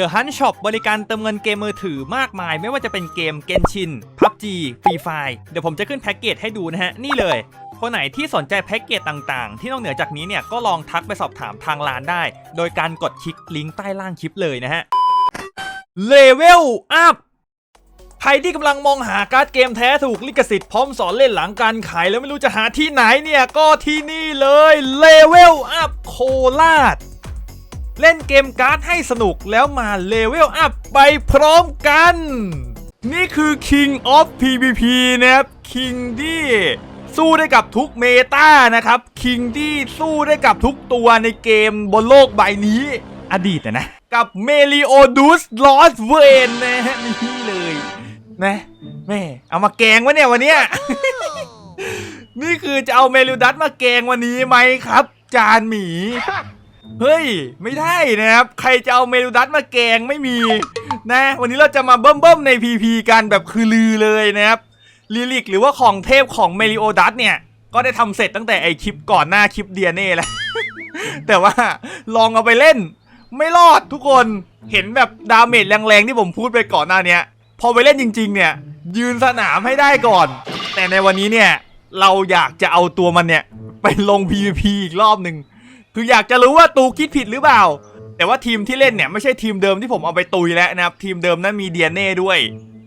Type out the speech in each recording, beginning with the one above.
The Hunt Shop บริการเติมเงินเกมมือถือมากมาย ไม่ว่าจะเป็นเกม Genshin PUBG Free Fire เดี๋ยวผมจะขึ้นแพ็กเกจให้ดูนะฮะ นี่เลย คนไหนที่สนใจแพ็กเกจต่างๆ ที่นอกเหนือจากนี้เนี่ย ก็ลองทักไปสอบถามทางร้านได้ โดยการกดคลิกลิงก์ใต้ล่างคลิปเลยนะฮะ Level Up ใครที่กำลังมองหาการ์ดเกมแท้ถูกลิขสิทธิ์พร้อมสอนเล่นหลังการขายแล้วไม่รู้จะหาที่ไหนเนี่ยก็ที่นี่เลย Level Up โคราช เล่นเกมการ์ดให้สนุกแล้วมาเลเวลอัพไปพร้อมกัน นี่คือ King of PVP นะครับ King ที่สู้ได้กับทุกเมตานะครับ King ที่สู้ได้กับทุกตัวในเกมบนโลกใบนี้ อดีตนะ กับเมลิโอดูสลอสเวนนะฮะนี่เลยนะแม่เอามาแกงวะเนี่ยวันเนี้ยนี่คือจะเอาเมลิดัสมาแกงวันนี้ไหมครับ จานหมี เฮ้ย ไม่ได้นะครับ ใครจะเอาเมลูดัสมาแกงไม่มีนะ วันนี้เราจะมาเบิ่มๆใน PP กันแบบคือลือเลยนะครับลิลิกหรือว่าของเทพของเมลิโอดัสเนี่ย ก็ได้ทำเสร็จตั้งแต่ไอคลิปก่อนหน้าคลิปเดียเน่แล้ว แต่ว่าลองเอาไปเล่น ไม่รอดทุกคนเห็นแบบดาเมจแรงๆที่ผมพูดไปก่อนหน้าเนี้ยพอไปเล่นจริง ๆ เนี่ย ยืนสนามให้ได้ก่อน แต่ในวันนี้เนี่ย เราอยากจะเอาตัวมันเนี่ย ไปลง PVP อีกรอบหนึ่ง คืออยากจะรู้ว่าตูคิดผิดหรือเปล่า แต่ว่าทีมที่เล่นเนี่ยไม่ใช่ทีมเดิมที่ผมเอาไปตุยแล้วนะครับ ทีมเดิมนั้นมีเดียเน่ด้วย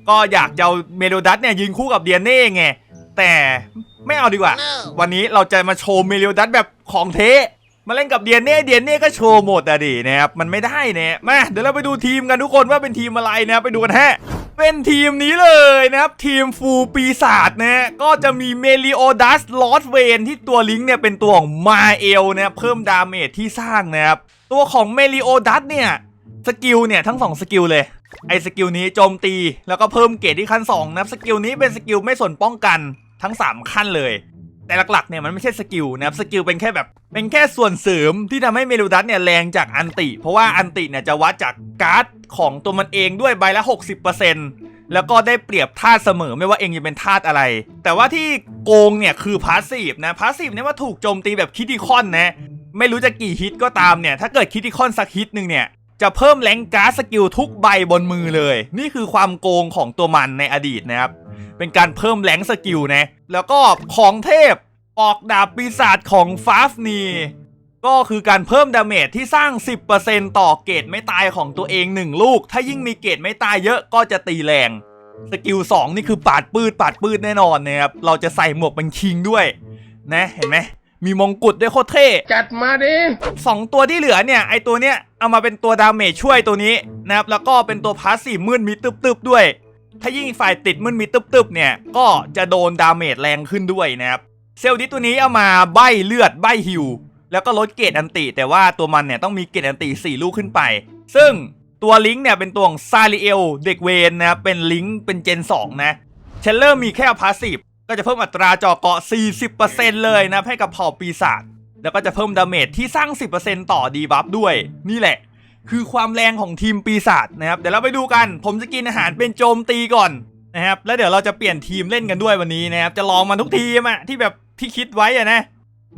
ก็อยากจะเอาเมโลดัสเนี่ยยืนคู่กับเดียเน่ไง แต่ไม่เอาดีกว่า วันนี้เราจะมาโชว์เมโลดัสแบบของเทมาเล่นกับเดียเน่เดียเน่ก็โชว์หมดอะดินะครับ มันไม่ได้เนี่ยมาเดี๋ยวเราไปดูทีมกันทุกคนว่าเป็นทีมอะไรนะครับไปดูกันฮะ เป็นทีมนี้เลยนะครับ ทีมฟูปีศาจนะก็จะมีเมลิโอดัสลอสเวนที่ตัวลิงก์เนี่ยเป็นตัวของมาเอลนะเพิ่มดาเมจที่สร้างนะครับ ตัวของเมลิโอดัสเนี่ยสกิลเนี่ยทั้งสองสกิลเลย ไอ้สกิลนี้โจมตี แล้วก็เพิ่มเกรดที่ขั้น2นะสกิลนี้เป็นสกิลไม่สนป้องกันทั้ง 3 ขั้นเลย แต่หลักๆเนี่ยมันไม่ใช่สกิลนะครับสกิลเป็นแค่แบบเป็นแค่ส่วนเสริมที่ทำให้เมลูดัสเนี่ยแรงจากอันติ เพราะว่าอันติเนี่ยจะวัดจากการ์ดของตัวมันเองด้วยใบละ 60%แล้วก็ได้เปรียบธาตุเสมอไม่ว่าเองจะเป็นธาตุอะไร แต่ว่าที่โกงเนี่ยคือพาสซีฟนะพาสซีฟเนี่ยว่าถูกโจมตีแบบคิด i คอนนะไม่รู้จะกี่ฮิตก็ตามเนี่ยถ้าเกิดคิด i คอนสักฮิตหนึ่งเนี่ยจะเพิ่มแรงการ์ดสกิลทุกใบบนมือเลย นี่คือความโกงของตัวมันในอดีตนะครับ เป็นการเพิ่มแรงสกิลนะ แล้วก็ของเทพออกดาบปีศาจของฟาฟนีก็คือการเพิ่มดาเมจที่สร้าง 10%ต่อเกรดไม่ตายของตัวเอง 1 ลูก ถ้ายิ่งมีเกรดไม่ตายเยอะก็จะตีแรง สกิล 2 นี่คือปาดปืดปาดปืดแน่นอนนะครับ เราจะใส่หมวกเป็นคิงด้วย นะเห็นไหม มีมงกุฎด้วยโคตรเท่ จัดมาดิสองตัวที่เหลือเนี่ย ไอตัวเนี้ยเอามาเป็นตัวดาเมจช่วยตัวนี้นะครับ แล้วก็เป็นตัวพาสซีฟมืดมิดตึบๆด้วย ถ้ายิ่งฝ่ายติดมืดมิดตึบๆ เนี่ย ก็จะโดนดาเมจแรงขึ้นด้วยนะครับ เซลล์ดิสตัวนี้เอามาใบเลือดใบฮิว แล้วก็ลดเกรดอันติ แต่ว่าตัวมันเนี่ยต้องมีเกรดอันติ 4 ลูกขึ้นไป ซึ่งตัวลิงก์เนี่ยเป็นตัวของซาริเอลเด็กเวนนะเป็นลิงก์เป็นเจน 2 นะเชลเลอร์มีแค่พาสซีฟก็จะเพิ่มอัตราเจอเกาะ 40%เลยนะให้กับเผ่าปีศาจแล้วก็จะเพิ่มดาเมจที่สร้าง 10%ต่อดีบัฟด้วย นี่แหละ คือความแรงของทีมปีศาจนะครับ เดี๋ยวเราไปดูกัน ผมจะกินอาหารเป็นโจมตีก่อนนะครับ แล้วเดี๋ยวเราจะเปลี่ยนทีมเล่นกันด้วยวันนี้นะครับ จะลองมาทุกทีมอะที่แบบที่คิดไว้อะนะ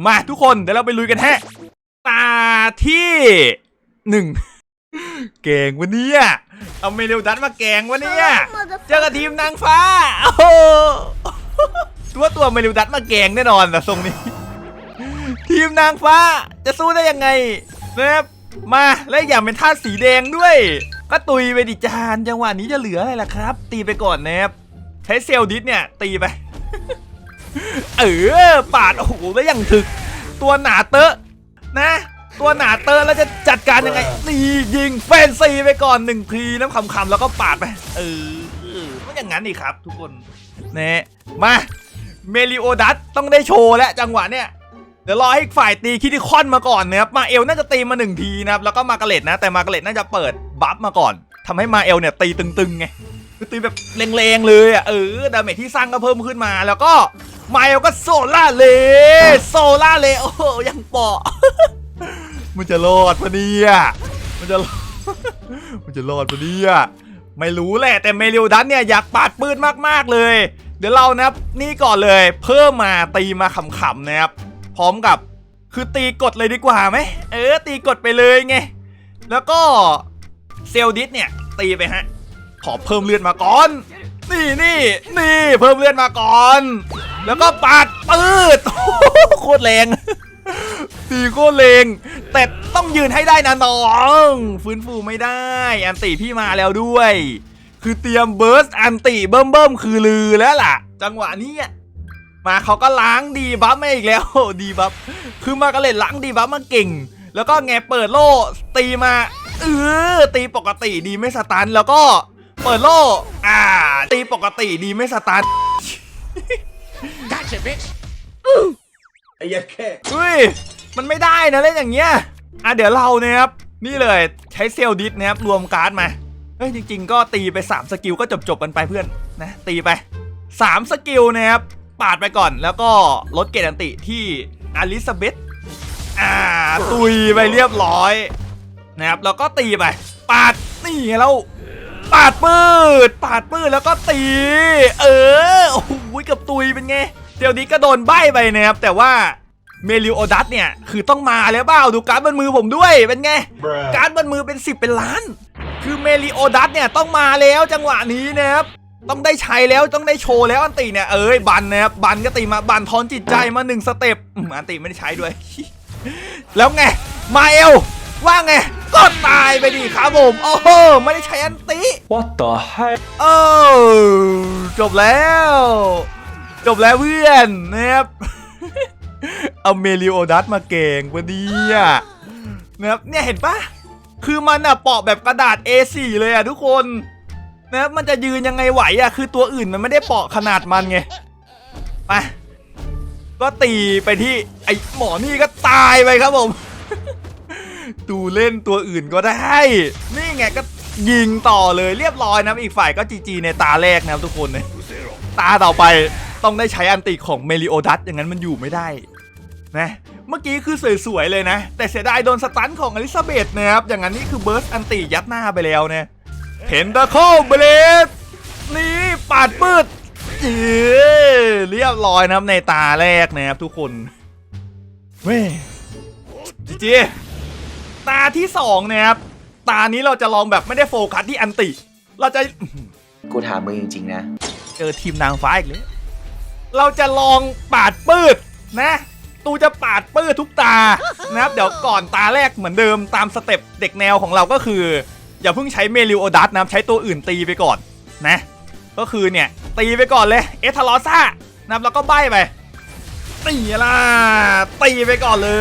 มาทุกคนเดี๋ยวเราไปลุยกันแฮะตาที่หนึ่งเก่งวันนี้อะเอาเมลิวดันมาแกงวันนี้อะเจอกับทีมนางฟ้าโอ้ตัวตัวเมลิวดันมาแกงแน่นอนแต่ทรงนี้ ทีมนางฟ้าจะสู้ได้ยังไงนะครับ มาและอย่างเป็นธาสีแดงด้วย ก็ตุยไปดิจานจังหวะนี้จะเหลืออะไรล่ะครับ ตีไปก่อนนะครับใช้เซลลดิสเนี่ย ตีไป เออปาดโอ้โหแล้วยังถึก ตัวหนาเตอะนะ ตัวหนาเตอะแล้วจะจัดการยังไงนี่ยิงแฟนซีไปก่อนหนึ่งทีน้ำคำๆแล้วก็ปาดไป เออเออมันอย่างนั้นนี่ครับ ทุกคนเนี่ยมาเมลิโอดัสต้องได้โชว์แล้วจังหวะเนี่ย เดี๋ยวรอให้ฝ่ายตีคิดที่คอนมาก่อนนะครับมาเอลน่าจะตีมาหนึ่งทีนะครับแล้วก็มากระเลตนะแต่มากระเลตน่าจะเปิดบัฟมาก่อนทำให้มาเอลเนี่ยตีตึงๆไงคือตีแบบแรงๆเลยอะเออดาเมจที่สร้างก็เพิ่มขึ้นมาแล้วก็มาเอลก็โซล่าเลโซล่าเลโอ้ยังเปาะมันจะรอดปะเนี่ยมันจะมันจะรอดปะเนี่ยไม่รู้แหละแต่เมลิวดันเนี่ยอยากปาดปืนมากๆเลย เดี๋ยวเรานะครับนี่ก่อนเลย เพิ่มมาตีมาขำๆนะครับ พร้อมกับคือตีกดเลยดีกว่าไหมเออ ตีกดไปเลยไง แล้วก็เซลดิสเนี่ย ตีไปฮะ ขอเพิ่มเลือดมาก่อน นี่นี่นี่เพิ่มเลือดมาก่อน แล้วก็ปาดปืดโคตรแรงตีโคตรแรงแต่ต้องยืนให้ได้นะน้อง ฟื้นฟูไม่ได้ อันติพี่มาแล้วด้วย คือเตรียมเบิร์สอันติเบิ่มเบิ่มคือลือแล้วล่ะ จังหวะนี้ มาเขาก็ล้างดีบัฟมาอีกแล้วดีบัฟคือมาก็เลยล้างดีบัฟมาเก่ง แล้วก็แงเปิดโล่ตีมาเออตีปกติดีไม่สตันแล้วก็เปิดโล่อ่า ตีปกติดีไม่สตัน Gotcha, bitch. ไอ้เหี้ยัดแค่เฮ้ยมันไม่ได้นะเล่นอย่างเงี้ยอะเดี๋ยวเราเนี่ยครับนี่เลยใช้เซลล์ดิสนะครับรวมการ์ดมาเฮ้ยจริง ๆ ก็ตีไป 3 สกิลก็จบๆกันไปเพื่อนนะตีไป 3 สกิลนะครับ ปาดไปก่อน แล้วก็ลดเกรดอันติที่อลิซาเบธอ่าตุยไปเรียบร้อยนะครับแล้วก็ตีไป ปาดนี่ไงเราปาดปืดปาดปืดแล้วก็ตี เออโอ้โหเกับตุยเป็นไงเซลล์ดิสก็โดนใบ้ไปนะครับแต่ว่าเมลิโอดัสเนี่ย คือต้องมาแล้วเปล่าดูการ์ดบนมือผมด้วยเป็นไง การ์ดบนมือเป็น 10 เป็นล้าน คือเมลิโอดัสเนี่ยต้องมาแล้วจังหวะนี้นะครับ ต้องได้ใช้แล้วต้องได้โชว์แล้วอันติเนี่ยเอ้ยบันนะครับบันก็ตีมาบันทอนจิตใจมาหนึ่งสเต็ปอืมอันติไม่ได้ใช้ด้วย แล้วไงมาเอลว่าไงก็ตายไปดิครับผมโอ้โหไม่ได้ใช้อันติ What the heck โอ้จบแล้ว จบแล้วเพื่อนนะครับเอาเมลิโอดัสมาเก่งกว่านี้อะนะครับเนี่ยเห็นปะคือมันอะเปาะแบบกระดาษ A4 เลยอะทุกคน นะครับมันจะยืนยังไงไหวอะคือตัวอื่นมันไม่ได้เปาะขนาดมันไงไปก็ตีไปที่ไอหมอนี่ก็ตายไปครับผมดูเล่นตัวอื่นก็ได้ นี่ไงก็ยิงต่อเลยเรียบร้อยนะอีกฝ่ายก็จีจีในตาแรกนะครับทุกคนเนี่ยตาต่อไปต้องได้ใช้อันติของเมลิโอดัสอย่างนั้นมันอยู่ไม่ได้นะเมื่อกี้คือสวยๆเลยนะ แต่เสียดายโดนสตันของอลิซาเบธนะครับอย่างนั้นนี่คือเบิร์สอันติยัดหน้าไปแล้วเนี่ย เพนดาโคเบเลสนี่ปาดปืดเออเรียบร้อยนะครับในตาแรกนะครับทุกคนเว้ยจีจีตาที่สองนะครับตานี้เราจะลองแบบไม่ได้โฟกัสที่อันติ เราจะกูถามมึงจริงๆนะเจอทีมนางฟ้าอีกเลยเราจะลองปาดปืดนะตูจะปาดปืดทุกตานะครับเดี๋ยวก่อนตาแรกเหมือนเดิมตามสเต็ปเด็กแนวของเราก็คือ อย่าเพิ่งใช้เมลิโอดัสนะใช้ตัวอื่นตีไปก่อนนะ ก็คือเนี่ย ตีไปก่อนเลยเอทาลอซ่านะแล้วก็ใบไปตีล่ะตีไปก่อนเล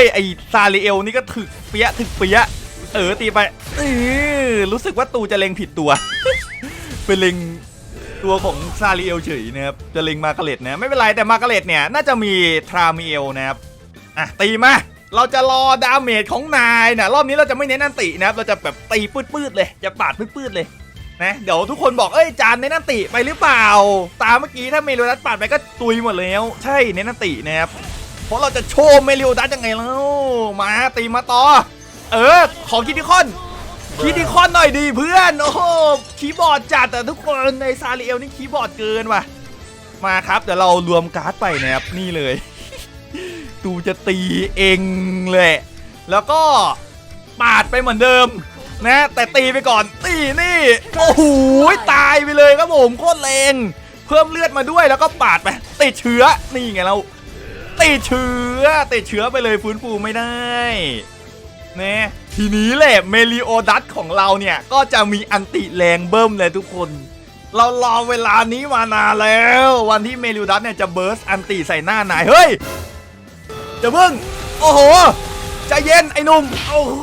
ย ไอซาริเอลนี่ก็ถึกเปียถึกเปียเออตีไปเออรู้สึกว่าตูจะเล็งผิดตัวเป็นเล็งตัวของซาริเอลเฉยนะครับจะเล็งมาร์กเร็ตนะ ไม่เป็นไรแต่มาร์กเร็ตเนี่ย น่าจะมีทรามิเอลนะครับอะตีมา เราจะรอดาเมจของนายนะรอบนี้เราจะไม่เน้นอันตินะครับเราจะแบบตีปืดๆเลย จะปาดปืดๆเลยนะเดี๋ยวทุกคนบอกเอ้ยจานเน้นันติไปหรือเปล่า ตามเมื่อกี้ถ้าเมลิโอดัสปาดไปก็ตุยหมดแล้ว ใช่เน้นันตินะครับเพราะเราจะโชว์เมลิโอดัสยังไงแล้วมาตีมาต่อ เออขอคิดิคอนคิดิคอนหน่อยดีเพื่อนโอ้โหคีย์บอร์ดจัดแต่ทุกคนในซาริเอลนี่คีย์บอร์ดเกินว่ะมาครับเดี๋ยวเรารวมการ์ดไปนะครับนี่เลย ตูจะตีเองเลยแล้วก็ปาดไปเหมือนเดิมนะแต่ตีไปก่อนตีนี่โอ้โหตายไปเลยครับผมโคตรแรงเพิ่มเลือดมาด้วยแล้วก็ปาดไปติดเชื้อนี่ไงเราติดเชื้อติดเชื้อไปเลยฟื้นฟูไม่ได้นะทีนี้แหละเมลิโอดัสของเราเนี่ยก็จะมีอันติแรงเบิ้มเลยทุกคน เรารอเวลานี้มานานแล้ว วันที่เมลิโอดัสเนี่ยจะเบิร์สอันติใส่หน้านายเฮ้ย จะเพิ่ง โอ้โห ใจเย็นไอ้นุ่ม โอ้โห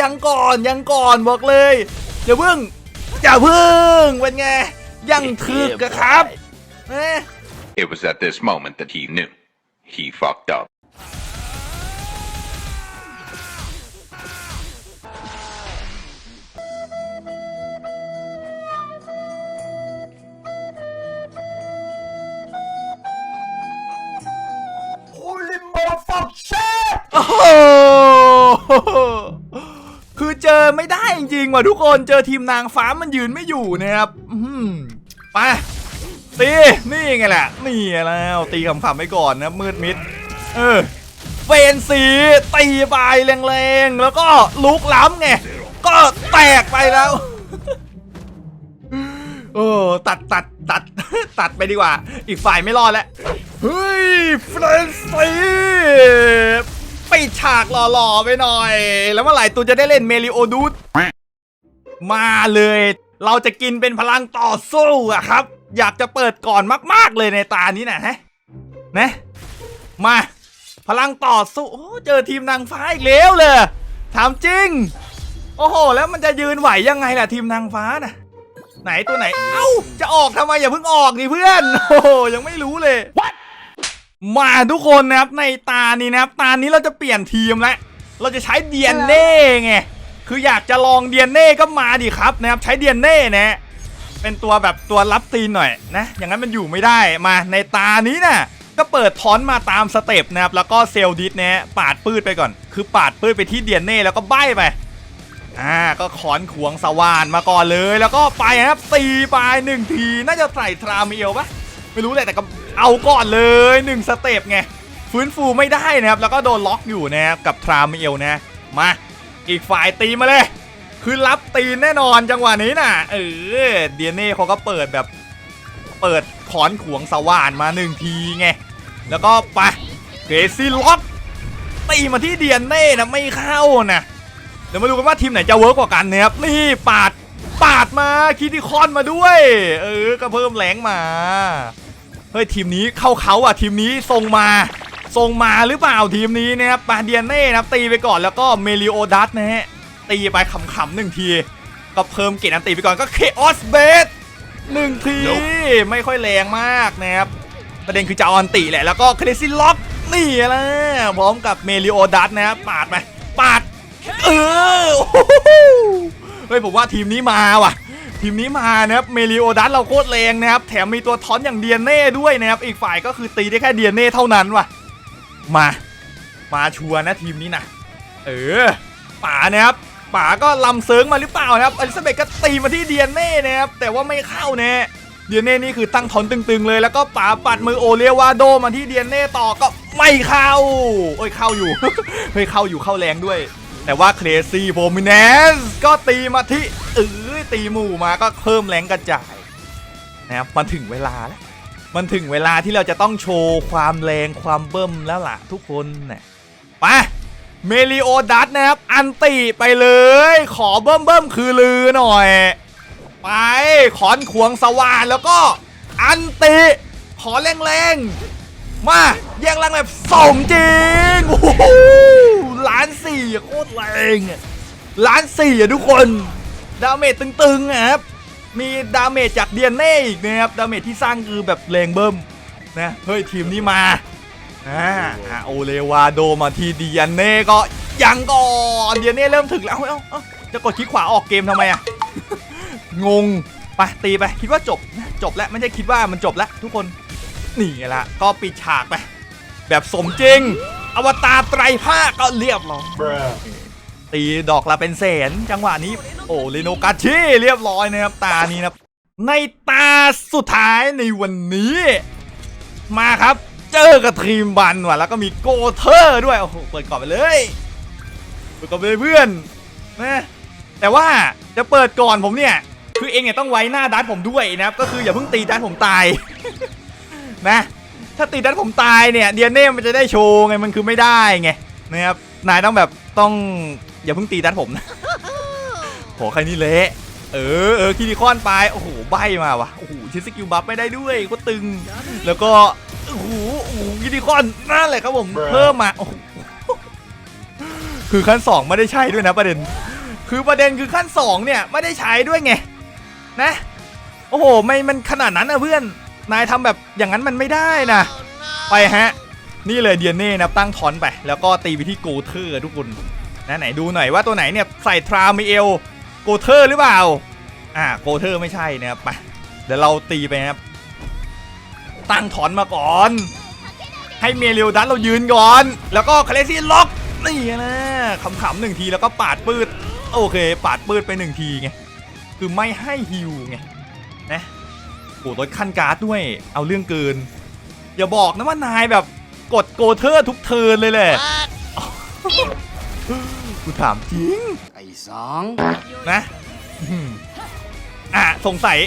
ยังก่อนยังก่อนบอกเลยอย่าเพิ่งอย่าเพิ่งเป็นไง ยังถึกอะครับเอ๊ะ It was at this moment that he knew. He fucked up. จริงๆว่ะทุกคนเจอทีมนางฟ้ามันยืนไม่อยู่นะครับอื้อหือไปตีนี่ไงแหละนี่แล้วตีคำๆไปก่อนนะมืดมิด เออเฟนสีตีไปแรงๆแล้วก็ลุกล้ำไงก็แตกไปแล้วโอ้ตัดตัดตัดตัดไปดีกว่า อีกฝ่ายไม่รอดแล้ว เฮ้ยเฟรนซี ปิดฉากหล่อๆไปหน่อย แล้วเมื่อไหร่ตูจะได้เล่นเมลิโอดูดมาเลย เราจะกินเป็นพลังต่อสู้อะครับ อยากจะเปิดก่อนมาก ๆ เลยในตานี้นะฮะนะมา พลังต่อสู้เจอทีมนางฟ้าอีกแล้วเลยถามจริง โอ้โห แล้วมันจะยืนไหวยังไงล่ะทีมนางฟ้าน่ะ ไหนตัวไหน เอ้า จะออกทำไมอย่าเพิ่งออกดิเพื่อน โอ้โหยังไม่รู้เลย What? มาทุกคนนะครับในตานี้นะครับตานี้เราจะเปลี่ยนทีมแล้วเราจะใช้เดียนเน่ไงคืออยากจะลองเดียนเน่ก็มาดิครับนะครับใช้เดียนเน่นะเป็นตัวแบบตัวรับตีนหน่อยนะอย่างนั้นมันอยู่ไม่ได้มาในตานี้น่ะก็เปิดทอนมาตามสเต็ปนะครับแล้วก็เซลดิสเนี่ยปาดปืดไปก่อน คือปาดปืดไปที่เดียนเน่แล้วก็ใบไปอ่าก็ขอนขวงสว่านมาก่อนเลย แล้วก็ไปนะครับตีไปหนึ่งทีน่าจะใส่ทราเมลปะไม่รู้แหละแต่ก็ เอาก่อนเลยหนึ่งสเต็ปไงฟื้นฟูไม่ได้นะครับ แล้วก็โดนล็อกอยู่นะครับกับทรามเมลนะ มาอีกฝ่ายตีมาเลย คือรับตีนแน่นอนจังหวะนี้น่ะ เออเดียเน่เขาก็เปิดแบบ เปิดขอนขวงสว่านมาหนึ่งทีไง แล้วก็ไปเกรซี่ล็อกตีมาที่เดียนเน่นะไม่เข้านะเดี๋ยวมาดูกันว่าทีมไหนจะเวิร์กกว่ากันนะครับนี่ปาดปาดมาคิติคอนมาด้วย เออก็เพิ่มแรงมา เฮ้ยทีมนี้เข้าเขาอะทีมนี้ทรงมาทรงมาหรือเปล่าทีมนี้นะครับปาเดียนเน่นะครับตีไปก่อนแล้วก็เมลิโอดัสนะฮะตีไปขำๆหนึ่งที ก็เพิ่มเกรดอันตีไปก่อนก็เคออสเบสหนึ่งที ไม่ค่อยแรงมากนะครับประเด็นคือจะเอาอันติแหละแล้วก็เคลซิล็อกนี่แหละพร้อมกับเมลิโอดัสนะครับปาดไปปาดเออโอ้โหเฮ้ยผมว่าทีมนี้มาว่ะ ทีมนี้มานะครับเมลิโอดัสเราโคตรแรงนะครับ แถมมีตัวทอนอย่างเดียนเน่ด้วยนะครับ อีกฝ่ายก็คือตีได้แค่เดียนเน่เท่านั้นว่ะ มา มาชัวนะทีมนี้นะเออป๋านะครับป๋าก็ลำเซิงมาหรือเปล่านะครับอลิซาเบธก็ตีมาที่เดียนเน่นะครับแต่ว่าไม่เข้าแน่เดียนเน่นี่คือตั้งทอนตึงๆเลยแล้วก็ป๋าปัดมือโอเลวาโดมาที่เดียนเน่ต่อก็ไม่เข้าโอ้ยเข้าอยู่เฮ้ยเข้าอยู่เข้าแรงด้วย แต่ว่าเคลซี่โ o มิเนสก็ตีมาที่เออ ตีหมู่มาก็เพิ่มแรงกระจายนะครับมันถึงเวลาแล้วมันถึงเวลาที่เราจะต้องโชว์ความแรงความเบิ่มแล้วล่ะทุกคนนะไปเมลิโอดัสนะครับ อันติไปเลย ขอเบิ่มเบิ่มคือลือหน่อย ไปขอนขวงสว่านแล้วก็ อันติขอแรงๆมาแย่งแรงแบบสมจริงโอ้โหล้านสี่โคตรแรงล้านสี่อะทุกคน ดาเมจตึงๆอะครับ มีดาเมจจากเดียนเน่อีกนะครับ ดาเมจที่สร้างคือแบบแรงเบิ่มนะ เฮ้ยทีมนี้มาอ่าอะโอเลวาโดมาที่เดียนเน่ก็ยังก่อนเดียนเน่เริ่มถึงแล้วเอ้าเอ้าเอ้าจะกดคลิกขวาออกเกมทำไมอะงงไปตีไปคิดว่าจบนะจบแล้วไม่ใช่คิดว่ามันจบแล้วทุกคนนี่ละก็ปิดฉากไป แบบสมจริง อวตารไตรภาคก็เรียบร้อย ตีดอกละเป็นแสนจังหวะนี้ โอ้ลิโนกาชิเรียบร้อยนะครับตานี้นะในตาสุดท้ายในวันนี้ มาครับ เจอกับทีมบันว่ะแล้วก็มีโกเทอร์ด้วยโอ้โหเปิดก่อนไปเลยเปิดก่อนไปเลยเพื่อนนะแต่ว่าจะเปิดก่อนผมเนี่ยคือเองเนี่ยต้องไว้หน้าดัดผมด้วยนะครับก็คืออย่าเพิ่งตีดัดผมตาย นะถ้าตีดัดผมตายเนี่ยเดียเน่มันจะได้โชว์ไงมันคือไม่ได้ไงนะครับนายต้องแบบ ต้องอย่าเพิ่งตีดัดผมนะ โหใครนี่เละเออเออคิริคอนไปโอ้โหใบมาว่ะโอ้โหชิสกิลบัฟไม่ได้ด้วยก็ตึง แล้วก็โอ้โหโอ้โหคิริคอนนั่นแหละครับผม Bruh เพิ่มมาโอ้โหคือขั้นสองไม่ได้ใช้ด้วยนะประเด็น คือประเด็นคือขั้นสองเนี่ยไม่ได้ใช้ด้วยไงนะ โอ้โหไม่มันขนาดนั้นนะเพื่อนนายทำแบบอย่างนั้นมันไม่ได้นะ ไปฮะ นี่เลยเดียนเน่นะครับตั้งทอนไป แล้วก็ตีไปที่โกเทอร์ทุกคนนะไหนดูหน่อยว่าตัวไหนเนี่ยใส่ทรามิเอลโกเทอร์หรือเปล่าอ่าโกเทอร์ไม่ใช่นะครับไปเดี๋ยวเราตีไปนะครับตั้งถอนมาก่อน ให้เมเรียวดันเรายืนก่อน แล้วก็คาเลซี่ล็อกนี่นะขำๆหนึ่งทีแล้วก็ปาดปืดโอเค ปาดปืดไปหนึ่งทีไงคือไม่ให้ฮิวไงนะโอ้ลดขั้นการ์ดด้วยเอาเรื่องเกิน อย่าบอกนะว่านายแบบ กดโกเทอร์ทุกเทิร์นเลยแหละคุณถามจริง ไอ้สองนะอืมอะสงสัย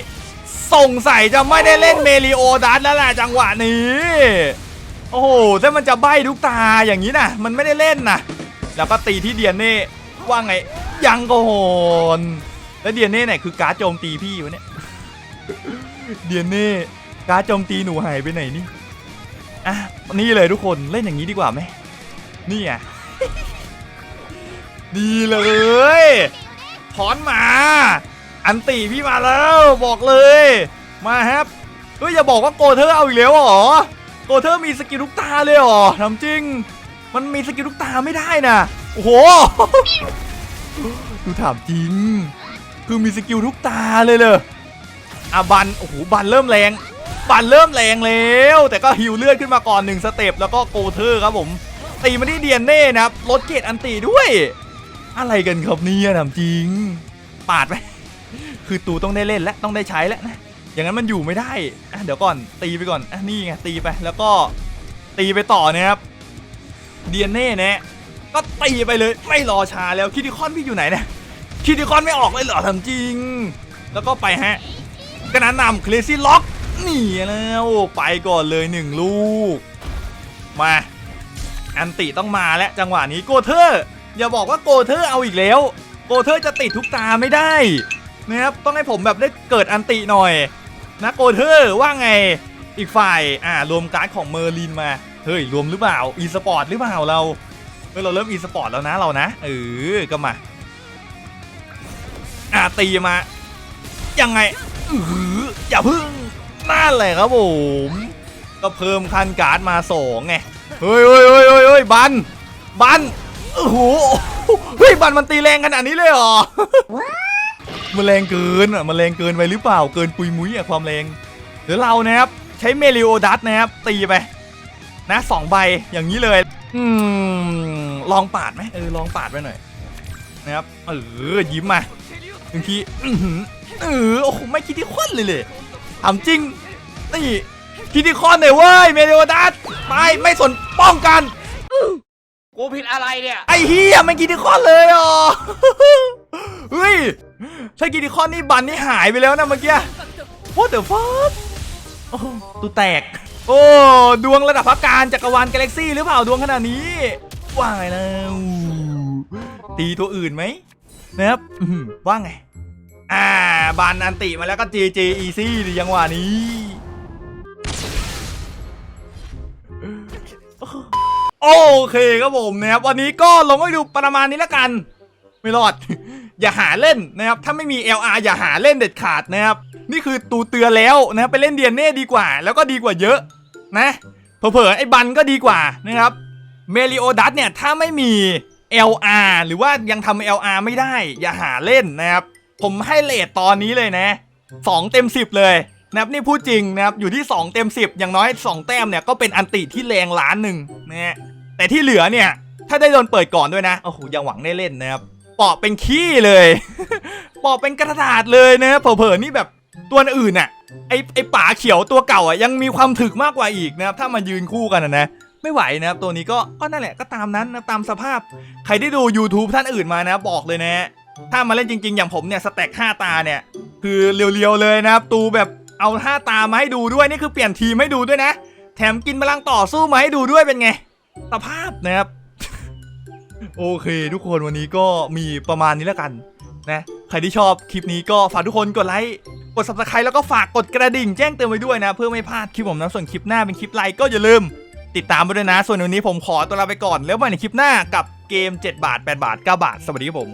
สงสัยจะไม่ได้เล่นเมลิโอดัสแล้วแหละจังหวะนี้ โอ้โหถ้ามันจะใบ้ทุกตาอย่างนี้นะมันไม่ได้เล่นนะแล้วก็ตีที่เดียนเน่ว่าไงยังโกหนแล้วเดียนเน่ไหนคือการ์ดโจมตีพี่วะเนี่ยเดียนเน่การ์ดโจมตีหนูหายไปไหนนี่อะ นี่เลยทุกคนเล่นอย่างนี้ดีกว่าไหมนี่อะดีเลยถอนมา อันตีพี่มาแล้วบอกเลย มาครับเฮ้ยอย่าบอกว่าโกเทอร์เอาอีกแล้วหรอโกเทอร์มีสกิลลูกตาเลยหรอทำจริง มันมีสกิลลูกตาไม่ได้นะโอ้โหดูถามจริง คือมีสกิลทุกตาเลยเลยอะบันโอ้โหบันเริ่มแรง บันเริ่มแรงแล้ว แต่ก็ฮิวเลือดขึ้นมาก่อนหนึ่งสเต็ปแล้วก็โกเทอร์ครับผมตีมาที่เดียนเน่นะครับลดเกรดอันตีด้วย อะไรกันครับเนี่ยถามจริง ปาดไหมคือตูต้องได้เล่นและต้องได้ใช้แล้วนะอย่างนั้นมันอยู่ไม่ได้อะเดี๋ยวก่อนตีไปก่อนอะนี่ไงตีไปแล้วก็ตีไปต่อนะครับเดียนเน่เนะก็ตีไปเลยไม่รอช้าแล้วคิดิคอนพี่อยู่ไหนเนี่ยคิดิคอนไม่ออกเลยเหรอทำจริง แล้วก็ไปฮะกระนั้นนำเคลซี่ล็อก นี่แล้วไปก่อนเลยหนึ่งลูก มาอันติต้องมาแล้วจังหวะนี้โกเทอร์ อย่าบอกว่าโกเทอร์เอาอีกแล้ว โกเทอร์จะติดทุกตาไม่ได้นะครับต้องให้ผมแบบได้เกิดอันติหน่อย นะโกเทอร์ว่าไงอีกฝ่ายอ่ารวมการ์ดของเมอร์ลินมาเฮ้ยรวมหรือเปล่าอีสปอร์ตหรือเปล่าเราเฮ้ยเราเริ่มอีสปอร์ตแล้วนะเรานะเออก็มาอ่าตีมายังไงอืออย่าพึ่ง นั่นแหละครับผมก็เพิ่มคันการ์ดมาสองไงเฮ้ยเฮ้ยเฮ้ยเฮ้ยเฮ้ยบันบันโอ้โหเฮ้ยบันมันตีแรงขนาดนี้เลยเหรอมันแรงเกินอะมันแรงเกินไปหรือเปล่าเกินปุยมุ้ยอะความแรงเดี๋ยวเรานะครับใช้เมลิโอดัสนะครับตีไปนะสองใบอย่างนี้เลยอืมลองปาดไหมเออลองปาดไปหน่อยนะครับเออยิ้มมาบางทีเออโอ้โหไม่คิดที่ควันเลยเลยถามจริง นี่คิดที่คอนเลยเว้ยเมลิโอดัสไปไม่สนป้องกัน กูผิดอะไรเนี่ย ไอ้เฮียไม่กินดิคอนเลยอะเฮ้ยถ้ากินดิคอนนี่บันนี่หายไปแล้วนะเมื่อกี้ What the fuck โอ้ตูแตก โอ้ดวงระดับพักการจักรวาลกาแล็กซี่หรือเปล่าดวงขนาดนี้ว่าไงแล้วตีตัวอื่นไหมนะครับอื้อหือว่าไง อ่าบานอันติมาแล้วก็ JJ Easy ดิยังหวะนี้ โอเคครับผมนะครับวันนี้ก็ลงให้ดูประมาณนี้แล้วกัน ไม่รอด อย่าหาเล่นนะครับ ถ้าไม่มี LR อย่าหาเล่นเด็ดขาดนะครับ นี่คือตูเตือแล้วนะครับไปเล่นเดียนเน่ดีกว่า แล้วก็ดีกว่าเยอะนะเผลอๆไอ้บันก็ดีกว่านะครับเมลิโอดัสเนี่ยถ้าไม่มี LR หรือว่ายังทำ LR ไม่ได้ อย่าหาเล่นนะครับ ผมให้เลทตอนนี้เลยนะ2เต็ม 10 เลยนะครับนี่พูดจริงนะครับอยู่ที่ 2 เต็ม 10 อย่างน้อย 2 แต้มเนี่ยก็เป็นอันติที่แรงล้านหนึ่งนะฮะ แต่ที่เหลือเนี่ย ถ้าได้โดนเปิดก่อนด้วยนะโอ้โหยังหวังได้เล่นนะครับปอกเป็นขี้เลยปอกเป็นกระดาษเลยนะเผลอๆนี่แบบตัวอื่นน่ะไอไอป่าเขียวตัวเก่าอะยังมีความถึกมากกว่าอีกนะครับถ้ามายืนคู่กันนะนะไม่ไหวนะครับตัวนี้ก็ก็นั่นแหละก็ตามนั้นนะตามสภาพ ใครที่ดู YouTube ท่านอื่นมานะบอกเลยนะ ถ้ามาเล่นจริง ๆ อย่างผมเนี่ยสแต็ก5ตาเนี่ย คือเรียวๆเลยนะครับตูแบบเอา5ตามาให้ดูด้วยนี่คือเปลี่ยนทีมให้ดูด้วยนะ แถมกินพลังต่อสู้มาให้ดูด้วยเป็นไง สภาพนะครับ โอเค ทุกคนวันนี้ก็มีประมาณนี้แล้วกันนะใครที่ชอบคลิปนี้ก็ฝากทุกคนกดไลค์กด subscribe แล้วก็ฝากกดกระดิ่งแจ้งเตือนไว้ด้วยนะ เพื่อไม่พลาดคลิปผมนะส่วนคลิปหน้าเป็นคลิปไลค์ก็อย่าลืม ติดตามไปด้วยนะ ส่วนวันนี้ผมขอตัวลาไปก่อน แล้วไปในคลิปหน้ากับเกม 7 บาท 8 บาท 9 บาท สวัสดีครับผม